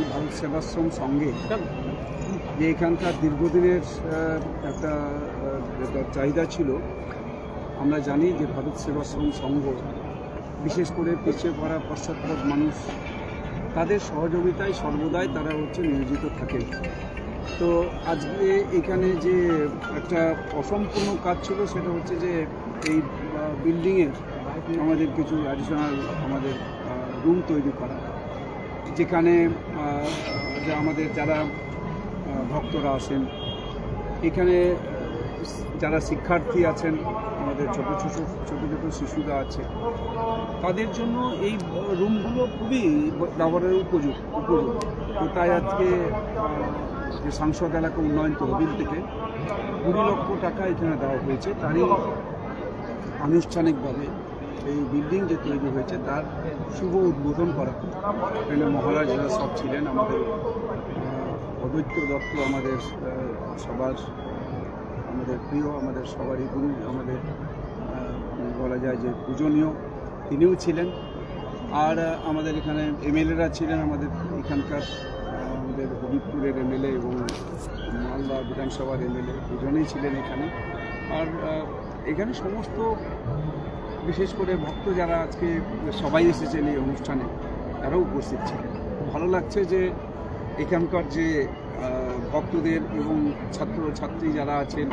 এই ভারত সেবাশ্রম সঙ্গে যে এখানকার দীর্ঘদিনের একটা চাহিদা ছিল আমরা জানি যে ভারত সেবাশ্রম সংঘ বিশেষ করে পিছিয়ে পড়া পশ্চাৎপদ মানুষ তাদের সহযোগিতায় সর্বদাই তারা হচ্ছে নিয়োজিত থাকে তো আজকে এখানে যে একটা অসম্পূর্ণ কাজ ছিল সেটা হচ্ছে যে এই বিল্ডিংয়ের আমাদের কিছু অ্যাডিশনাল আমাদের রুম তৈরি করা। যেখানে যে আমাদের যারা ভক্তরা আসেন এখানে, যারা শিক্ষার্থী আছেন, আমাদের ছোট ছোট ছোট ছোট শিশুরা আছে, তাদের জন্য এই রুমগুলো খুবই ব্যবহারের উপযুক্ত উপযুক্ত তো তাই আজকে যে সাংসদ এলাকা উন্নয়ন তহবিল থেকে কুড়ি লক্ষ টাকা এখানে দেওয়া হয়েছে, তারই আনুষ্ঠানিকভাবে এই বিল্ডিং যে তৈরি হয়েছে, তার শুভ উদ্বোধন করা। এখানে মহারাজরা সব ছিলেন, আমাদের অদ্বৈত দত্ত আমাদের সবার, আমাদের প্রিয়, আমাদের সবারই গুরু, আমাদের বলা যায় যে পূজনীয়, তিনিও ছিলেন আর আমাদের এখানে এমএলএরা ছিলেন, আমাদের এখানকার আমাদের হবিবপুরের এমএলএ এবং মালদা বিধানসভার এমএলএ দুজনেই ছিলেন এখানে আর এখানে সমস্ত বিশেষ করে ভক্ত যারা আজকে সবাই এসেছেন এই অনুষ্ঠানে তারাও উপস্থিত ছিলেন। ভালো লাগছে যে এখানকার যে ভক্তদের এবং ছাত্র ছাত্রী যারা আছেন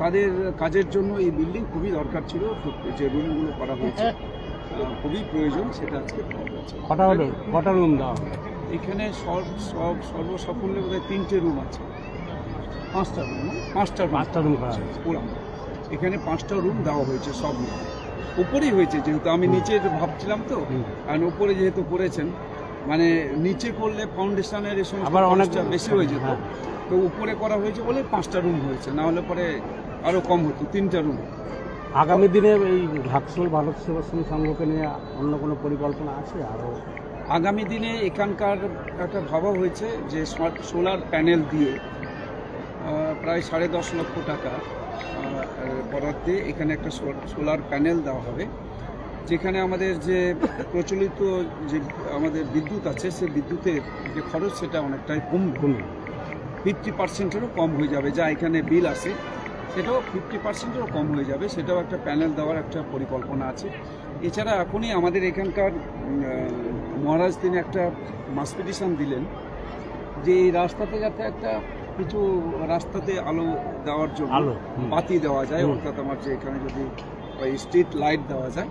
তাদের কাজের জন্য এই বিল্ডিং খুবই দরকার ছিল যে রুমগুলো করা হয়েছে খুবই প্রয়োজন সেটা আজকে কটা হলো? কটা রুম হবে? এখানে সব সব সর্বসাফল্যে বোধহয় তিনটে রুম আছে। পাঁচটা রুম? পাঁচটা। পাঁচটা রুম করা হয়েছে। এখানে পাঁচটা রুম দেওয়া হয়েছে সব মিলে। উপরেই হয়েছে যেহেতু আমি নিচে ভাবছিলাম তো। আর উপরে যেহেতু করেছেন মানে নিচে করলে ফাউন্ডেশনের এ সমস্ত আবার অনেক- বেশি হয়ে যেত। হ্যাঁ। তো উপরে করা হয়েছে বলে পাঁচটা রুম হয়েছে না হলে পরে আরও কম হতো তিনটা রুম আগামী দিনে এই ঘাটশোল ভারত সেবাশ্রম সংঘকে নিয়ে অন্য কোনো পরিকল্পনা আছে আরও আগামী দিনে এখানকার একটা ভাবা হয়েছে যে সোলার প্যানেল দিয়ে প্রায় সাড়ে দশ লক্ষ টাকা। বরাদ্দে এখানে একটা সোলার প্যানেল দেওয়া হবে, যেখানে আমাদের যে প্রচলিত যে আমাদের বিদ্যুৎ আছে, সে বিদ্যুতের যে খরচ সেটা অনেকটাই কম কমবে ফিফটি পার্সেন্টেরও কম হয়ে যাবে, যা এখানে বিল আসে সেটাও ফিফটি পার্সেন্টেরও কম হয়ে যাবে, সেটাও একটা প্যানেল দেওয়ার একটা পরিকল্পনা আছে। এছাড়া এখনই আমাদের এখানকার মহারাজ তিনি একটা মাস পিটিশন দিলেন, যে এই রাস্তাতে যাতে একটা কিছু রাস্তাতে আলো দেওয়ার জন্য আলো, বাতি দেওয়া যায় অর্থাৎ আমার যে এখানে যদি স্ট্রিট লাইট দেওয়া যায়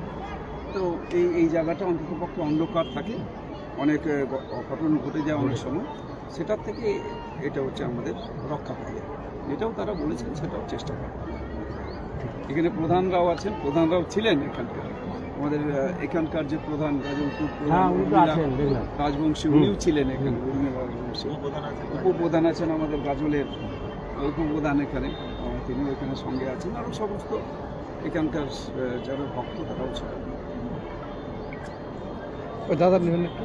তো এই এই জায়গাটা অন্ততপক্ষে অন্ধকার থাকে। অনেক আহ, ঘ- ঘটনা ঘটে যায় অনেক সময়। সেটার থেকে এটা হচ্ছে আমাদের রক্ষা পাবে এটাও তারা বলেছেন সেটাও চেষ্টা করবে এখানে প্রধানরাও আছেন প্রধানরাও ছিলেন এখানকার। আমাদের এখানকার যে প্রধান হ্যাঁ রাজবংশী উনিও ছিলেন এখানে উর্মিলা উপপ্রধান আছেন আমাদের গাজলের উপপ্রধান এখানে। তিনিও এখানে সঙ্গে আছেন। আরও সমস্ত এখানকার যারা ভক্ত তারাও ছিল দাদা নেবেন একটু